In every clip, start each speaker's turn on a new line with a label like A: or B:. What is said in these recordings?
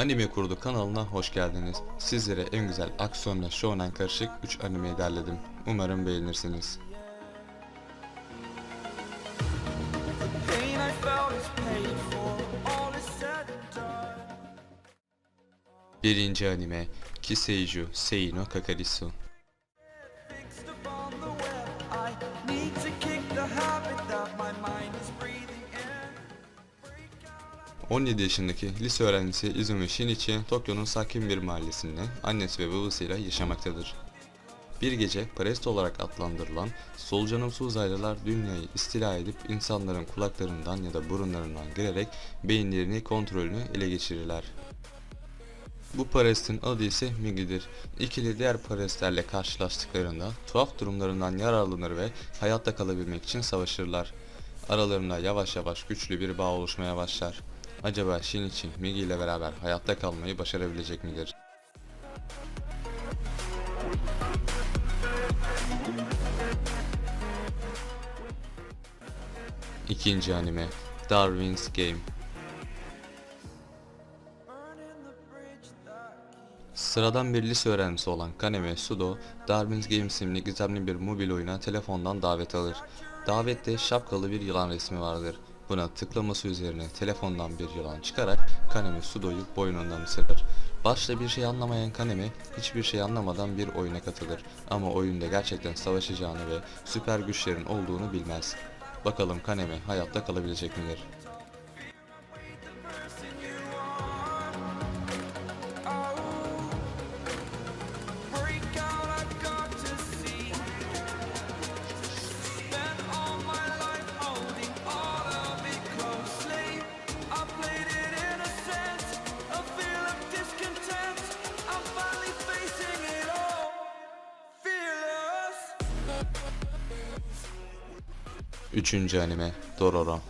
A: Anime Kurdu kanalına hoş geldiniz. Sizlere en güzel aksiyonla shonen karışık 3 animeyi derledim. Umarım beğenirsiniz. Birinci anime Kiseiju Sei no Kakarisu. 17 yaşındaki lise öğrencisi Izumi Shinichi, Tokyo'nun sakin bir mahallesinde annesi ve babasıyla yaşamaktadır. Bir gece Parest olarak adlandırılan solucanımsı uzaylılar dünyayı istila edip insanların kulaklarından ya da burunlarından girerek beyinlerini kontrolünü ele geçirirler. Bu Parest'in adı ise Migi'dir. İkili diğer Parestlerle karşılaştıklarında tuhaf durumlarından yararlanır ve hayatta kalabilmek için savaşırlar. Aralarında yavaş yavaş güçlü bir bağ oluşmaya başlar. Acaba Shinichi Migi ile beraber hayatta kalmayı başarabilecek midir? İkinci anime Darwin's Game Sıradan bir lise öğrencisi olan Kaneme Sudo, Darwin's Game isimli gizemli bir mobil oyuna telefondan davet alır. Davette şapkalı bir yılan resmi vardır. Buna tıklaması üzerine telefondan bir yılan çıkarak Kaneme Sudo'yu boynundan ısırır. Başta bir şey anlamayan Kaneme hiçbir şey anlamadan bir oyuna katılır. Ama oyunda gerçekten savaşacağını ve süper güçlerin olduğunu bilmez. Bakalım Kaneme hayatta kalabilecek midir? Üçüncü anime Dororo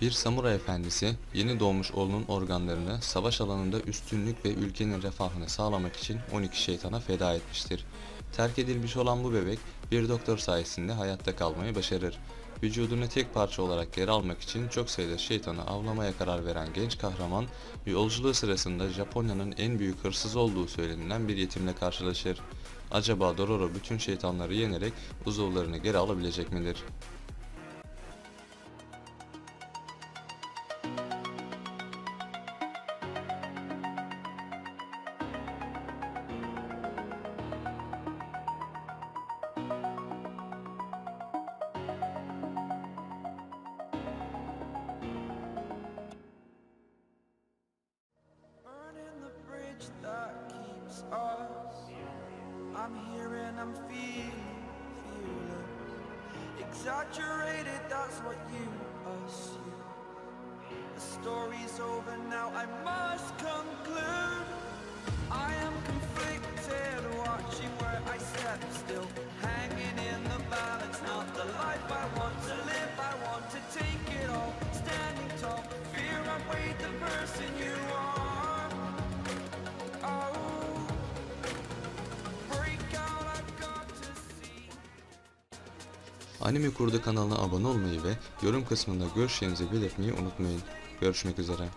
A: Bir samuray efendisi yeni doğmuş oğlunun organlarını savaş alanında üstünlük ve ülkenin refahını sağlamak için 12 şeytana feda etmiştir. Terk edilmiş olan bu bebek bir doktor sayesinde hayatta kalmayı başarır. Vücudunu tek parça olarak geri almak için çok sayıda şeytanı avlamaya karar veren genç kahraman yolculuğu sırasında Japonya'nın en büyük hırsız olduğu söylenilen bir yetimle karşılaşır. Acaba Dororo bütün şeytanları yenerek uzuvlarını geri alabilecek midir?
B: I'm here and I'm feeling fearless. Exaggerated, that's what you assume. The story's over now, I must
A: Anime Kurdu kanalına abone olmayı ve yorum kısmında görüşlerinizi belirtmeyi unutmayın. Görüşmek üzere.